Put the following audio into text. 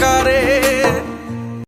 কারে